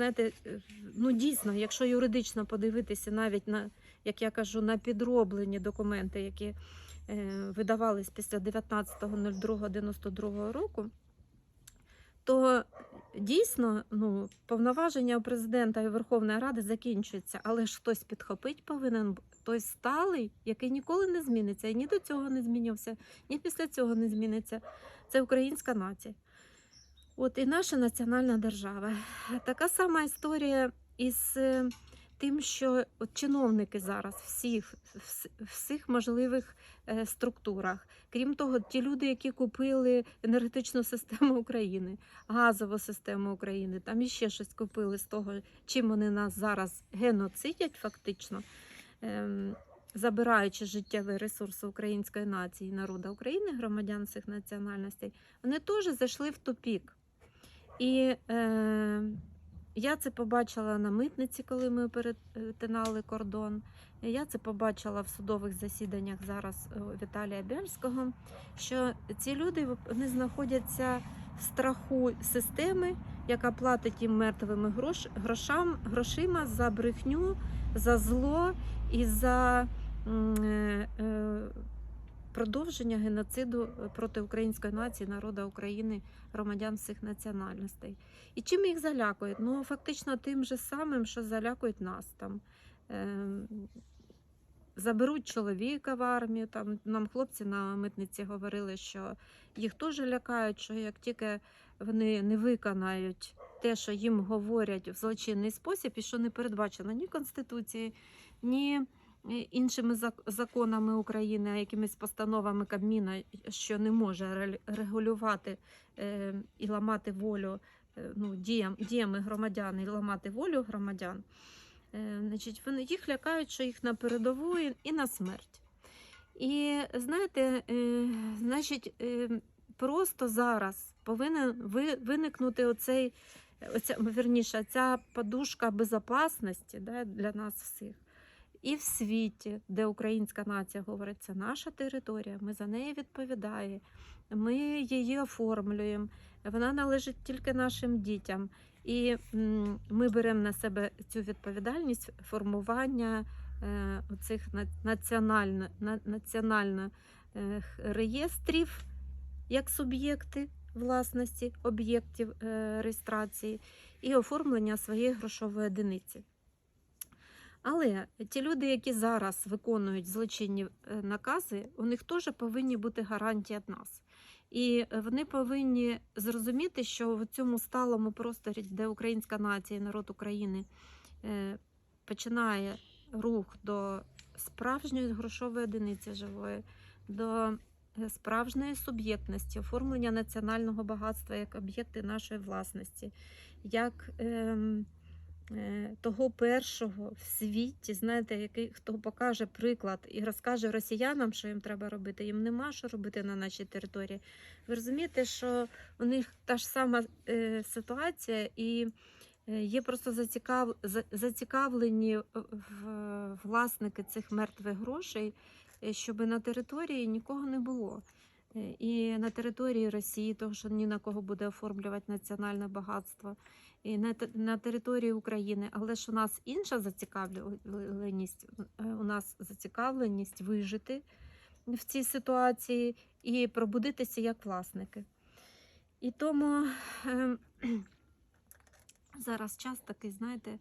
знаєте, ну дійсно, якщо юридично подивитися навіть на, як я кажу, на підроблені документи, які е, видавались після 19.02.92 року, то дійсно ну, повноваження у президента і Верховної Ради закінчуються, але ж хтось підхопить повинен той сталий, який ніколи не зміниться, і ні до цього не змінився, ні після цього не зміниться. Це українська нація. От і наша національна держава. Така сама історія із е, тим, що от чиновники зараз всіх, всіх можливих е, структурах. Крім того, ті люди, які купили енергетичну систему України, газову систему України, там іще щось купили з того, чим вони нас зараз геноцидять, фактично. ем, Забираючи життєві ресурси української нації, народу України, громадян всіх національностей, вони теж зайшли в тупік. І е, я це побачила на митниці, коли ми перетинали кордон. Я це побачила в судових засіданнях зараз е, Віталія Бєрського, що ці люди вони знаходяться в страху системи, яка платить їм мертвими грош, грошам, грошима за брехню, за зло і за е, е, продовження геноциду проти української нації, народу України, громадян всіх національностей. І чим їх залякують? Ну, фактично тим же самим, що залякують нас там. Ем, Заберуть чоловіка в армію. Там нам хлопці на митниці говорили, що їх теж лякають, що як тільки вони не виконають те, що їм говорять в злочинний спосіб, і що не передбачено ні Конституцією, ні е, іншими законами України, а якимись постановами Кабміна, що не може ре- регулювати е, і ламати волю е, ну, діям, діями громадян і ламати волю громадян. Е, Значить, вони їх лякають, що їх на передову і- на смерть. І знаєте, е, значить, е, просто зараз повинен ви- виникнути оцей, оця, верніше, ця подушка безпечності да, для нас всіх. І в світі, де українська нація говорить, це наша територія, ми за неї відповідаємо, ми її оформлюємо, вона належить тільки нашим дітям. І ми беремо на себе цю відповідальність формування е, цих національних реєстрів як суб'єкти власності об'єктів е, реєстрації і оформлення своєї грошової одиниці. Але ті люди, які зараз виконують злочинні е, накази, у них теж повинні бути гарантії від нас. І е, вони повинні зрозуміти, що в цьому сталому просторі, де українська нація, і народ України е, починає рух до справжньої грошової одиниці живої, до справжньої суб'єктності, оформлення національного багатства як об'єкти нашої власності, як ем, того першого в світі, знаєте, який хто покаже приклад і розкаже росіянам, що їм треба робити. Їм нема що робити на нашій території. Ви розумієте, що у них та ж сама е, ситуація, і е, є просто зацікав... за- зацікавлені власники цих мертвих грошей, е, щоб на території нікого не було. Е, І на території Росії, того що ні на кого буде оформлювати національне багатство, і на, на території України. Але ж у нас інша зацікавленість, е, у нас зацікавленість вижити в цій ситуації і пробудитися як власники. І тому е, зараз час такий, знаєте,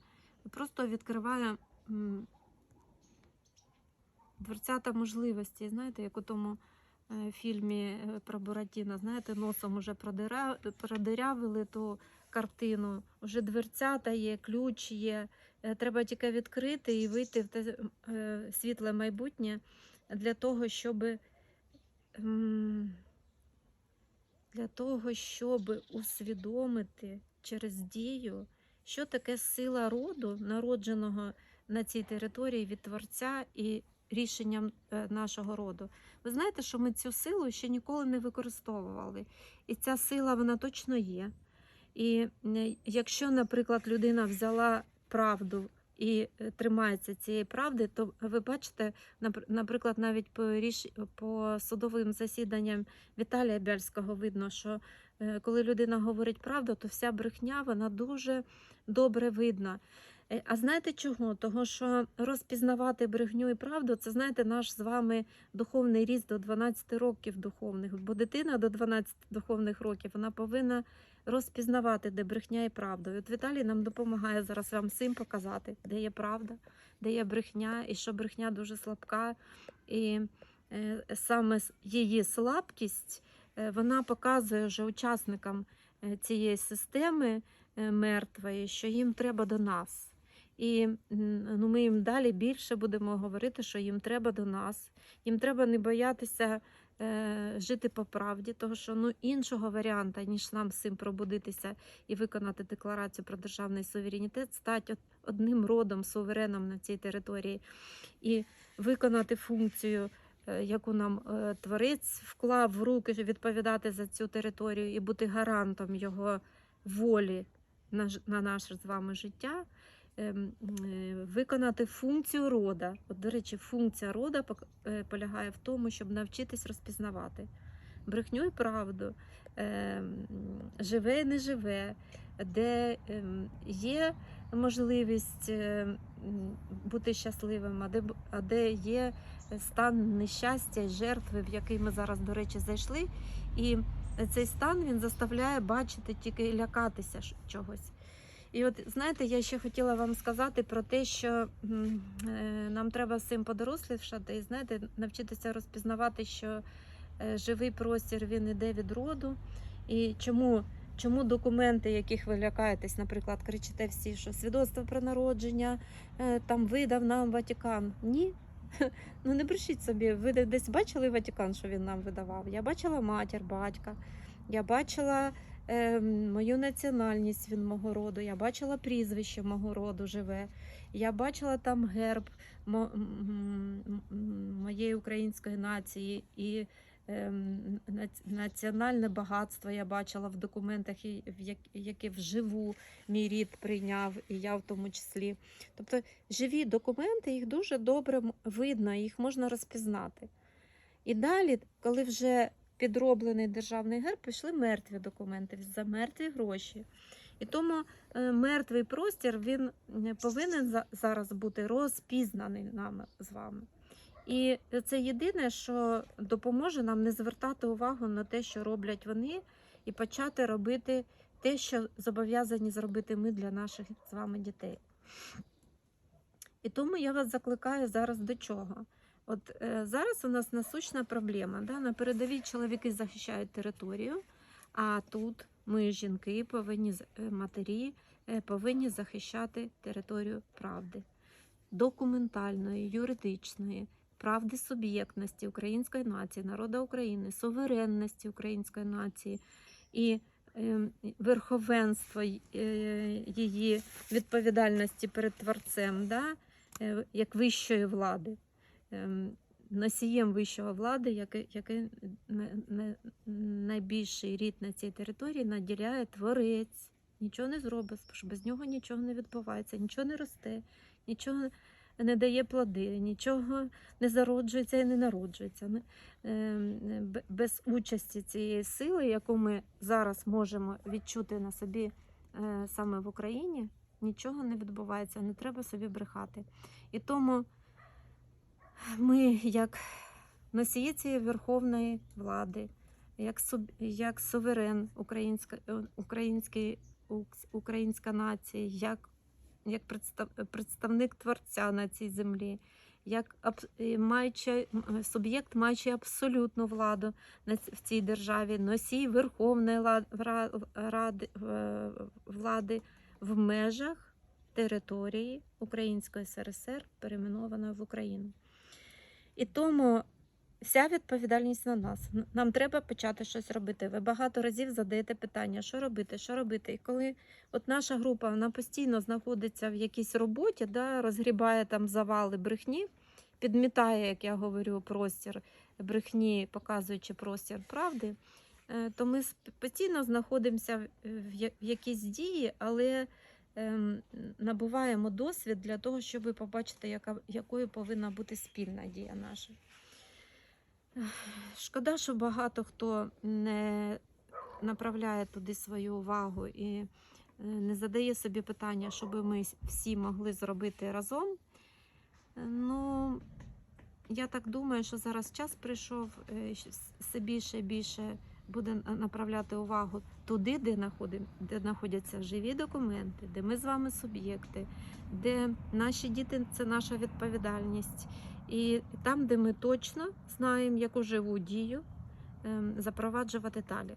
просто відкриває дверцята можливості, знаєте, як у тому е, фільмі е, про Буратіно, знаєте, носом уже продирявили ту картину, вже дверцята є, ключ є. Е, Треба тільки відкрити і вийти в те е, світле майбутнє для того, щоб для того, щоб усвідомити через дію, що таке сила роду, народженого на цій території від Творця і рішенням е, нашого роду. Ви знаєте, що ми цю силу ще ніколи не використовували. І ця сила вона точно є. І якщо, наприклад, людина взяла правду і е, тримається цієї правди, то ви бачите, наприклад, навіть по ріш... по судовим засіданням Віталія Бяльського видно, що е, коли людина говорить правду, то вся брехня вона дуже добре видна. Е, А знаєте чого? Того, що розпізнавати брехню і правду, це знаєте, наш з вами духовний ріст до 12 років духовних. Бо дитина до 12 духовних років вона повинна розпізнавати, де брехня і правда. От Віталій нам допомагає зараз вам всім показати, де є правда, де є брехня, і що брехня дуже слабка. І е, саме її слабкість е, вона показує вже учасникам е, цієї системи мертвої, що їм треба до нас. І ну, ми їм далі більше будемо говорити, що їм треба до нас. Їм треба не боятися е, жити по правді, тому що ну, іншого варіанта, ніж нам цим пробудитися і виконати декларацію про державний суверенітет, стати одним родом, сувереном на цій території і виконати функцію, е, яку нам е, творець вклав в руки відповідати за цю територію і бути гарантом його волі на наше з вами життя. Ем, е, Виконати функцію рода. От, до речі, функція рода е, полягає в тому, щоб навчитись розпізнавати брехню і правду, ем, живе і не живе, де ем, є можливість ем, бути щасливим, а де, а де є стан нещастя і жертви, в який ми зараз, до речі, зайшли. І цей стан він заставляє бачити тільки лякатися чогось. І от знаєте, я ще хотіла вам сказати про те, що е, нам треба цим подорослішати і знаєте, навчитися розпізнавати, що е, живий простір він іде від роду. І чому, чому документи, яких ви лякаєтесь, наприклад, кричите всі, що свідоцтво про народження е, там видав нам Ватикан? Ні. Ну не брешіть собі, ви де- десь бачили Ватикан, що він нам видавав? Я бачила матір, батька, я бачила мою національність він мого роду, я бачила прізвище мого роду живе, я бачила там герб моєї української нації і ем, національне багатство я бачила в документах, які вживу мій рід прийняв, і я в тому числі. Тобто живі документи, їх дуже добре видно, їх можна розпізнати. І далі, коли вже підроблений державний герб, пішли мертві документи за мертві гроші. І тому е, мертвий простір він е, повинен за- зараз бути розпізнаний нами з вами. І це єдине, що допоможе нам не звертати увагу на те, що роблять вони, і почати робити те, що зобов'язані зробити ми для наших з вами дітей. І тому я вас закликаю зараз до чого? От е, зараз у нас насущна проблема. Да? На передовій чоловіки захищають територію, а тут ми, жінки, повинні е, матері, е, повинні захищати територію правди, документальної, юридичної, правди суб'єктності української нації, народу України, суверенності української нації і ем, верховенство е, її відповідальності перед творцем, да? е, як вищої влади. Ем, Носієм вищого влади, який, який на- на- найбільший рід на цій території наділяє творець. Нічого не зробить, ж без нього нічого не відбувається, нічого не росте, нічого не дає плоди, нічого не зароджується і не народжується. Ем, Без участі цієї сили, яку ми зараз можемо відчути на собі е, саме в Україні, нічого не відбувається, не треба собі брехати. І тому ми, як носії цієї верховної влади, як, як суверен українська, е, український, українська нація, як, як представ, представник творця на цій землі, як е, маючи, суб'єкт, маючи абсолютну владу на в цій державі, носій верховної ради, е, влади в межах території Української СРСР, перейменованої в Україну. І тому вся відповідальність на нас. Нам треба почати щось робити. Ви багато разів задаєте питання, що робити, що робити. І коли от наша група вона постійно знаходиться в якійсь роботі, да, розгрібає там завали брехні, підмітає, як я говорю, простір брехні, показуючи простір правди, е, то ми постійно знаходимося в- якійсь дії, але набуваємо досвід для того, щоб побачити, яка, якою повинна бути спільна дія наша. Шкода, що багато хто не направляє туди свою увагу і е, не задає собі питання, що би ми всі могли зробити разом. Е, Ну, я так думаю, що зараз час прийшов е, все більше і більше буде направляти увагу туди, де, де знаходяться живі документи, де ми з вами суб'єкти, де наші діти це наша відповідальність. І там, де ми точно знаємо, яку живу дію ем, запроваджувати далі.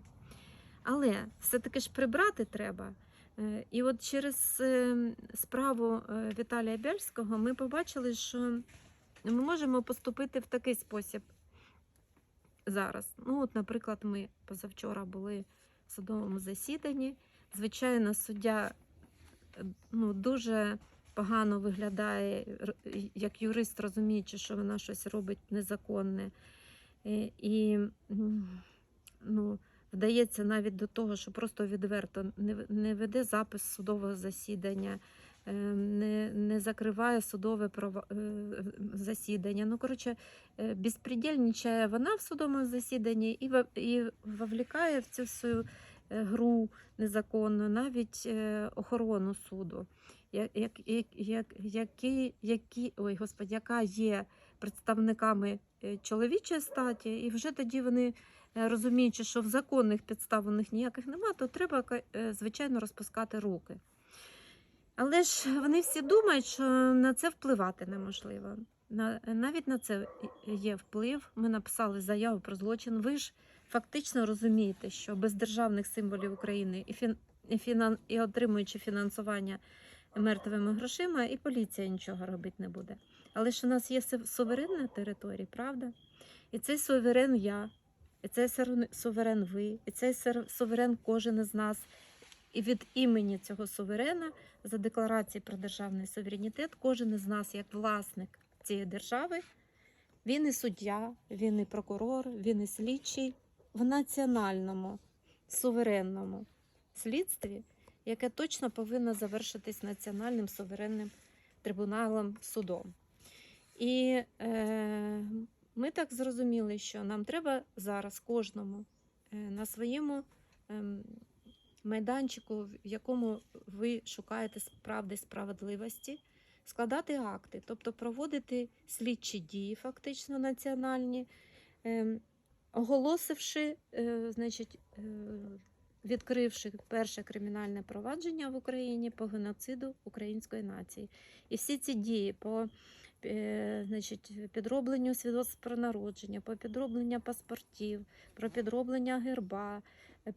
Але все-таки ж прибрати треба. Е, І от через ем, справу е, Віталія Бельського ми побачили, що ми можемо поступити в такий спосіб зараз. Ну, от, наприклад, ми позавчора були в судовому засіданні. Звичайно, суддя е, ну, дуже погано виглядає, як юрист, розуміючи, що вона щось робить незаконне. Е, І ну, вдається навіть до того, що просто відверто не, веде запис судового засідання, не, не закриває судове е, засідання. Ну, коротше, е, безпредельничає вона в судовому засіданні і, і вовлікає в цю всю е, гру незаконну навіть е, охорону суду, як, як, як, як, які, які, ой, господи, яка є представниками е, чоловічої статі, і вже тоді вони, е, розуміючи, що в законних підстав у них ніяких немає, то треба, е, звичайно, розпускати руки. Але ж вони всі думають, що на це впливати неможливо. Навіть на це є вплив. Ми написали заяву про злочин. Ви ж фактично розумієте, що без державних символів України і, фін, і, фінан, і отримуючи фінансування мертвими грошима, і поліція нічого робити не буде. Але ж у нас є су- суверенна територія, правда? І цей суверен я, і цей суверен ви, і цей суверен кожен із нас. І від імені цього суверена за декларацією про державний суверенітет, кожен із нас, як власник цієї держави, він і суддя, він і прокурор, він і слідчий в національному суверенному слідстві, яке точно повинно завершитись національним суверенним трибуналом судом. І е, ми так зрозуміли, що нам треба зараз кожному е, на своєму ем, майданчику, в якому ви шукаєте правди справедливості, складати акти, тобто проводити слідчі дії, фактично національні, ем, оголосивши, е, значить, е, відкривши перше кримінальне провадження в Україні по геноциду української нації. І всі ці дії по е, значить, підробленню свідоцтв про народження, по підробленню паспортів, про підроблення герба,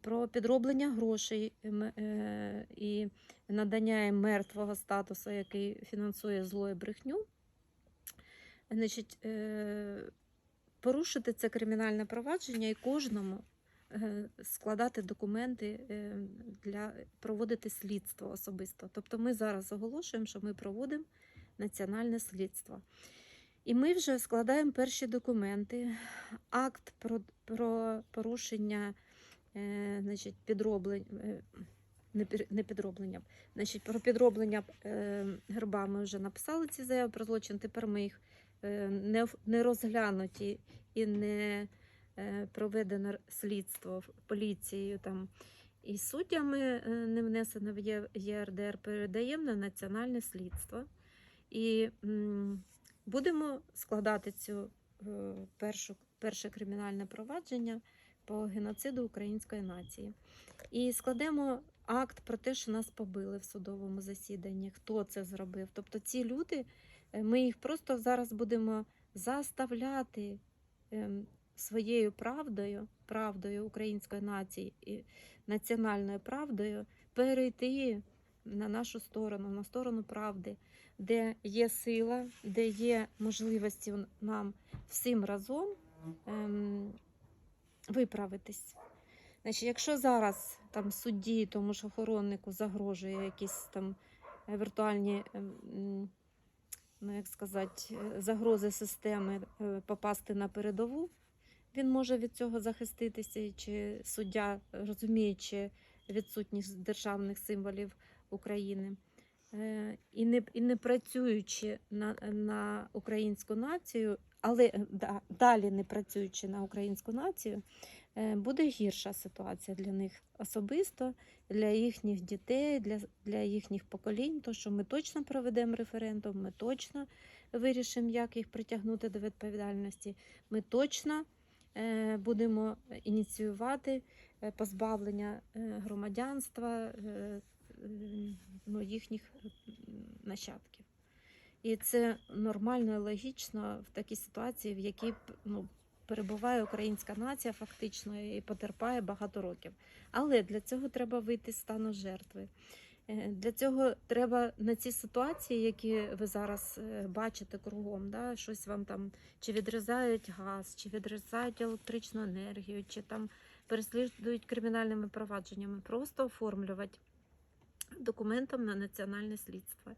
про підроблення грошей ем, е, і надання мертвого статусу, який фінансує зло і брехню. Значить, е, порушити це кримінальне провадження і кожному е, складати документи е, для проводити слідство особисто. Тобто ми зараз оголошуємо, що ми проводимо національне слідство. І ми вже складаємо перші документи, акт про, про порушення е, значить, підроблень. е, Не підроблення, значить, про підроблення е, герба ми вже написали ці заяви про злочин. Тепер ми їх е, не, розглянуті і не е, проведено слідство поліцією там і суддями е, не внесено в ЄРДР, передаємо на національне слідство. І будемо складати цю е, першу, перше кримінальне провадження по геноциду української нації. І складемо акт про те, що нас побили в судовому засіданні, хто це зробив. Тобто ці люди, е, ми їх просто зараз будемо заставляти ем, своєю правдою, правдою української нації і національною правдою перейти на нашу сторону, на сторону правди, де є сила, де є можливості нам всім разом ем, виправитись. Значить, якщо зараз там судді, тому ж охороннику загрожує якісь там е, віртуальні, ем, ну як сказати, е, загрози системи е, попасти на передову, він може від цього захиститися, чи суддя, розуміючи відсутність державних символів України. Е, і не, і не працюючи на, на українську націю, але е, да, далі не працюючи на українську націю, е, буде гірша ситуація для них особисто, для їхніх дітей, для, для їхніх поколінь. То що ми точно проведемо референдум, ми точно вирішимо, як їх притягнути до відповідальності. Ми точно будемо ініціювати позбавлення громадянства ну, їхніх нащадків. І це нормально і логічно в такій ситуації, в якій ну, перебуває українська нація фактично і потерпає багато років. Але для цього треба вийти з стану жертви. Е, Для цього треба на ці ситуації, які ви зараз е, бачите кругом, да, щось вам там чи відрізають газ, чи відрізають електричну енергію, чи там переслідують кримінальними провадженнями, просто оформлювати документом на національне слідство.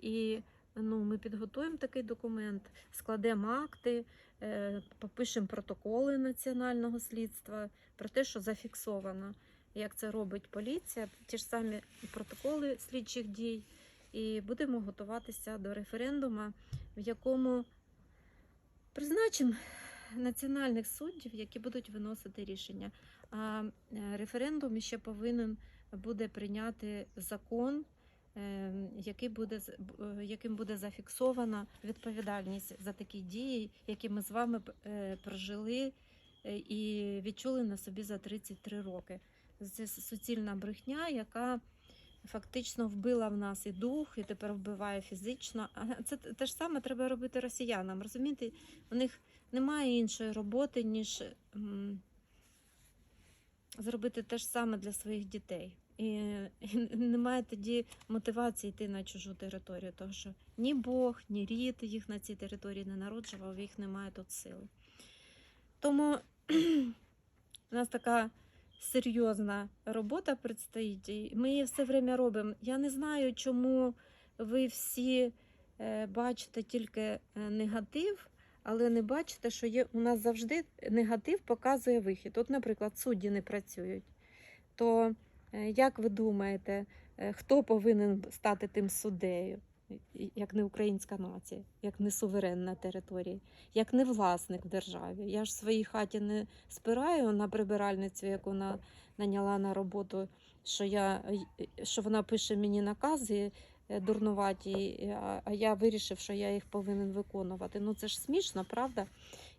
І ну, ми підготуємо такий документ, складемо акти, е, попишемо протоколи національного слідства про те, що зафіксовано, як це робить поліція, ті ж самі протоколи слідчих дій. І будемо готуватися до референдуму, в якому призначимо національних суддів, які будуть виносити рішення. А е, референдум ще повинен буде прийняти закон, е, який буде, е, яким буде зафіксована відповідальність за такі дії, які ми з вами е, прожили і відчули на собі за 33 роки. Це суцільна брехня, яка фактично вбила в нас і дух, і тепер вбиває фізично. Це те ж саме треба робити росіянам. Розумієте, у них немає іншої роботи, ніж зробити те ж саме для своїх дітей. І, немає тоді мотивації йти на чужу територію, тому що ні Бог, ні рід їх на цій території не народжував, їх немає тут сили. Тому у нас така серйозна робота предстоїть, і ми її все время робимо. Я не знаю, чому ви всі е, бачите тільки е, негатив, але не бачите, що є у нас завжди негатив показує вихід. От, наприклад, судді не працюють. То як ви думаєте, е, хто повинен стати тим суддею, як не українська нація, як не суверен на території, як не власник в державі? Я ж в своїй хаті не спираю на прибиральницю, яку на, наняла на роботу, що, я, е, що вона пише мені накази е, дурнуваті, а, я вирішив, що я їх повинен виконувати. Ну це ж смішно, правда?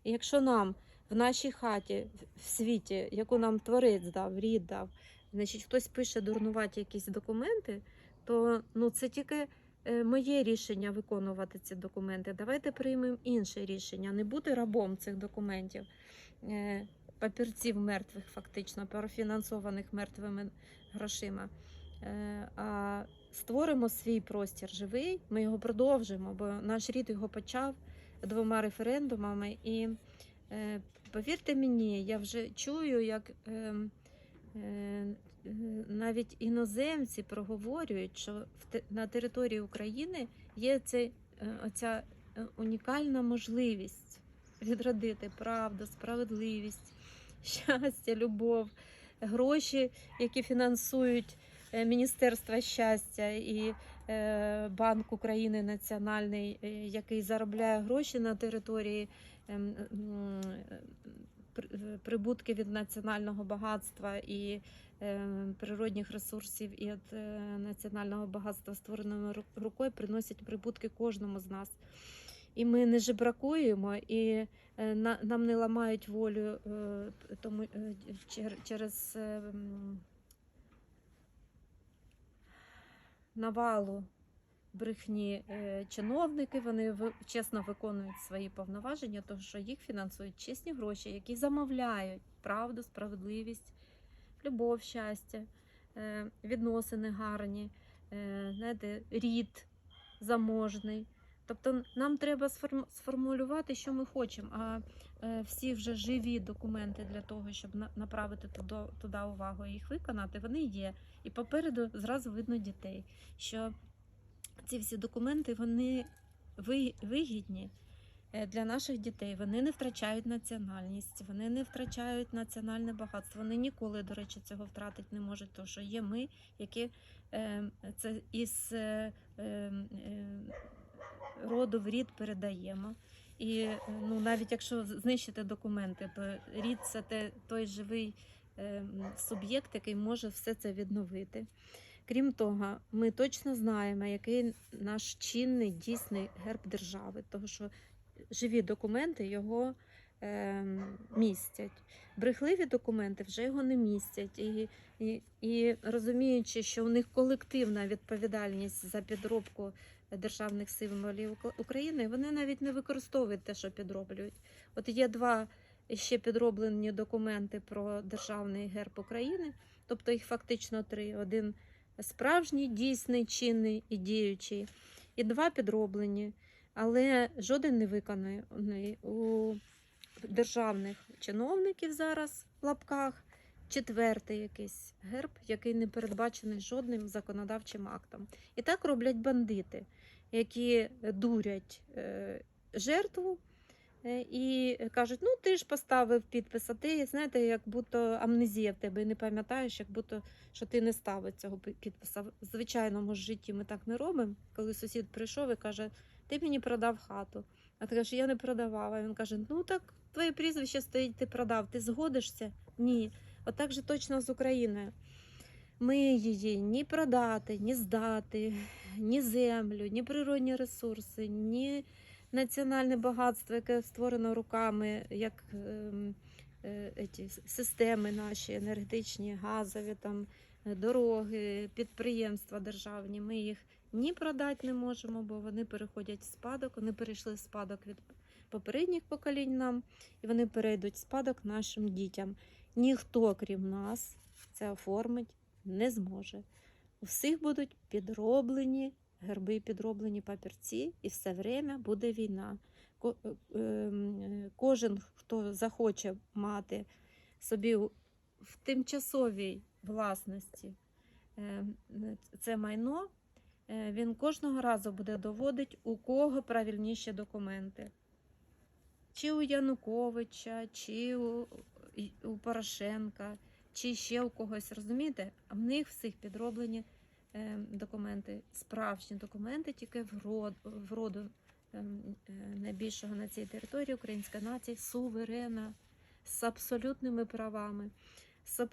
І якщо нам в нашій хаті, в світі, яку нам творець дав, рід дав, значить, хтось пише дурнуваті якісь документи, то ну, це тільки е, моє рішення виконувати ці документи. Давайте приймемо інше рішення, не бути рабом цих документів. Е, Папірців мертвих, фактично, профінансованих мертвими грошима. Е, А створимо свій простір живий, ми його продовжимо, бо наш рід його почав двома референдумами. І повірте мені, я вже чую, як е, е, навіть іноземці проговорюють, що на території України є е, оця е, унікальна можливість відродити правду, справедливість, щастя, любов, гроші, які фінансують е, Міністерство щастя і е, Банк України Національний, е, який заробляє гроші на території ем, е, е, прибутки від національного багатства і е, природних ресурсів і від е, національного багатства створеною ру- рукою приносять прибутки кожному з нас. І ми не жебракуємо, і е, нам не ламають волю е, тому, е, через е, навалу брехні е, чиновники. Вони чесно виконують свої повноваження, тому що їх фінансують чесні гроші, які замовляють правду, справедливість, любов, щастя, е, відносини гарні, е, знаєте, рід заможний. Тобто нам треба сформулювати, що ми хочемо. А всі вже живі документи для того, щоб направити туди увагу і їх виконати, вони є. І попереду зразу видно дітей, що ці всі документи вони вигідні е, для наших дітей. Вони не втрачають національність, вони не втрачають національне багатство. Вони ніколи, до речі, цього втратити не можуть, тому що є ми, які е, це із е, роду в рід передаємо. І ну, навіть якщо знищити документи, то рід це той живий суб'єкт, який може все це відновити. Крім того, ми точно знаємо, який наш чинний дійсний герб держави, тому що живі документи його е, містять. Брехливі документи вже його не містять. І, і, і розуміючи, що у них колективна відповідальність за підробку державних символів України, вони навіть не використовують те, що підроблюють. От є два ще підроблені документи про державний герб України, тобто їх фактично три. Один справжній, дійсний, чинний і діючий, і два підроблені, але жоден не виконаний у державних чиновників зараз в лапках. Четвертий якийсь герб, який не передбачений жодним законодавчим актом. І так роблять бандити, які дурять е, жертву і кажуть: ну ти ж поставив підпис, а ти знаєте, як будто амнезія в тебе не пам'ятаєш, як будто що ти не ставив цього підписа. В звичайному житті ми так не робимо. Коли сусід прийшов і каже, ти мені продав хату. А ти кажеш, я не продавала. Він каже: Ну так твоє прізвище стоїть, ти продав. Ти згодишся? Ні. Отак же точно з Україною. Ми її ні продати, ні здати, ні землю, ні природні ресурси, ні національне багатство, яке створено руками, як ем, е, системи наші енергетичні, газові, там, е, дороги, підприємства державні. Ми їх ні продати не можемо, бо вони переходять в спадок, вони перейшли в спадок від попередніх поколінь нам, і вони перейдуть в спадок нашим дітям. Ніхто, крім нас, це оформить не зможе. У всіх будуть підроблені герби, підроблені папірці, і все время буде війна. Е, ем, Кожен, хто захоче мати собі в тимчасовій власності е, це майно, е, він кожного разу буде доводити, у кого правильніші документи. Чи у Януковича, чи у, у Порошенка, чи ще у когось, розумієте? А в них всіх підроблені документи, справжні документи, тільки в род, роду е, е, найбільшого на цій території українська нація суверена з абсолютними правами,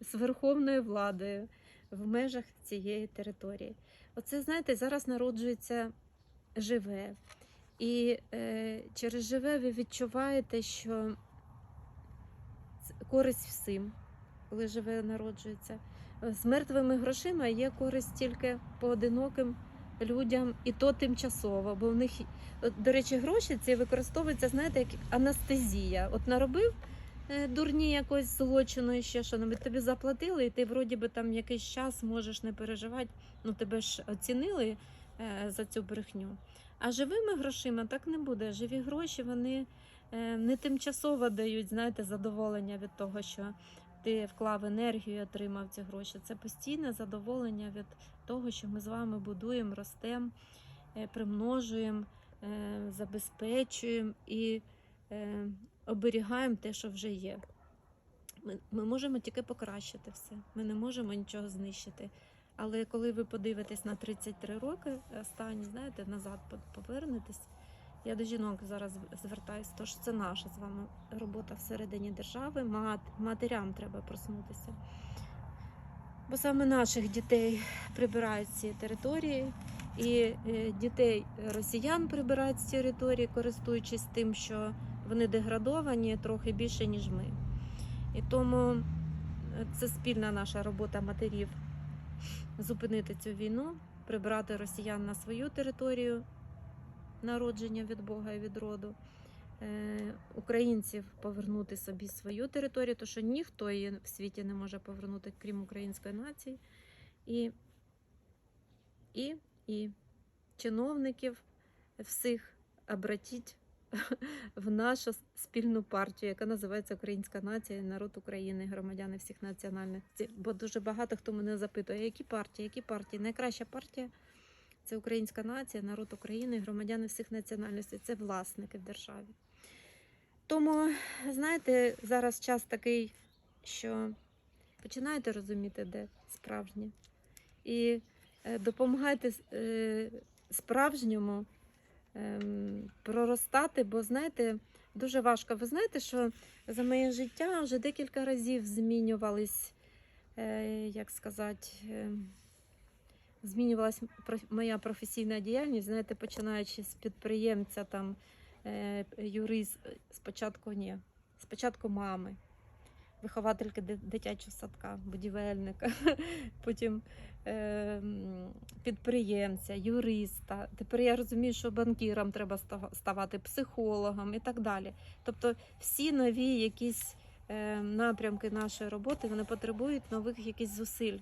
з, верховною владою в межах цієї території. Оце, знаєте, зараз народжується живе. І е, через живе ви відчуваєте, що користь всім, коли живе народжується. З мертвими грошима є користь тільки поодиноким людям, і то тимчасово. Бо в них, до речі, гроші ці використовуються, знаєте, як анестезія. От наробив е, дурні якось злочину і ще що небудь тобі заплатили, і ти вроді би там якийсь час можеш не переживати. Ну тебе ж оцінили е, за цю брехню. А живими грошима так не буде. Живі гроші вони е, не тимчасово дають, знаєте, задоволення від того, що ти вклав енергію і отримав ці гроші. Це постійне задоволення від того, що ми з вами будуємо, ростемо, е, примножуємо, е, забезпечуємо і е, оберігаємо те, що вже є. Ми, ми можемо тільки покращити все. Ми не можемо нічого знищити. Але коли ви подивитесь на 33 роки останні, знаєте, назад по- повернетесь. Я до жінок зараз звертаюся, тож це наша з вами робота всередині держави. Мат, матерям треба проснутися. Бо саме наших дітей прибирають цієї території, і е, дітей росіян прибирають з території, користуючись тим, що вони деградовані трохи більше, ніж ми. І тому е, це спільна наша робота матерів зупинити цю війну, прибрати росіян на свою територію народження від Бога і від роду, е, українців повернути собі свою територію, тому що ніхто її в світі не може повернути, крім української нації. І, і, і чиновників всіх обратіть в нашу спільну партію, яка називається Українська нація, народ України, громадяни всіх національних. Бо дуже багато хто мене запитує, які партії, які партії. Найкраща партія Це українська нація, народ України, громадяни всіх національностей, це власники в державі. Тому, знаєте, зараз час такий, що починаєте розуміти, де справжнє. І е, допомагайте е, справжньому ем, проростати, бо знаєте, дуже важко. Ви знаєте, що за моє життя вже декілька разів змінювались, е, як сказати, е, змінювалась проф- моя професійна діяльність, знаєте, починаючи з підприємця, там, е, юрист, спочатку ні, спочатку мами. Виховательки дитячого садка, будівельника, потім е, підприємця, юриста. Тепер я розумію, що банкірам треба ставати психологом і так далі. Тобто всі нові якісь е, напрямки нашої роботи вони потребують нових якихось зусиль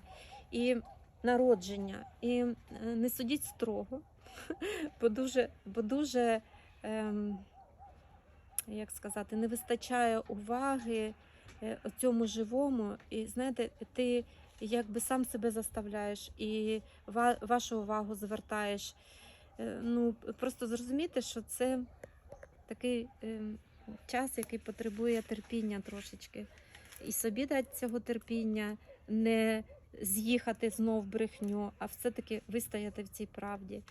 і народження. І е, не судіть строго, бо дуже, бо дуже ем, як сказати, не вистачає уваги е, цьому живому. І знаєте, ти якби сам себе заставляєш і ва- вашу увагу звертаєш. Е, Ну, просто зрозуміти, що це такий ем, час, який потребує терпіння трошечки. І собі дати цього терпіння, не з'їхати знов брехню, а все-таки вистояти в цій правді.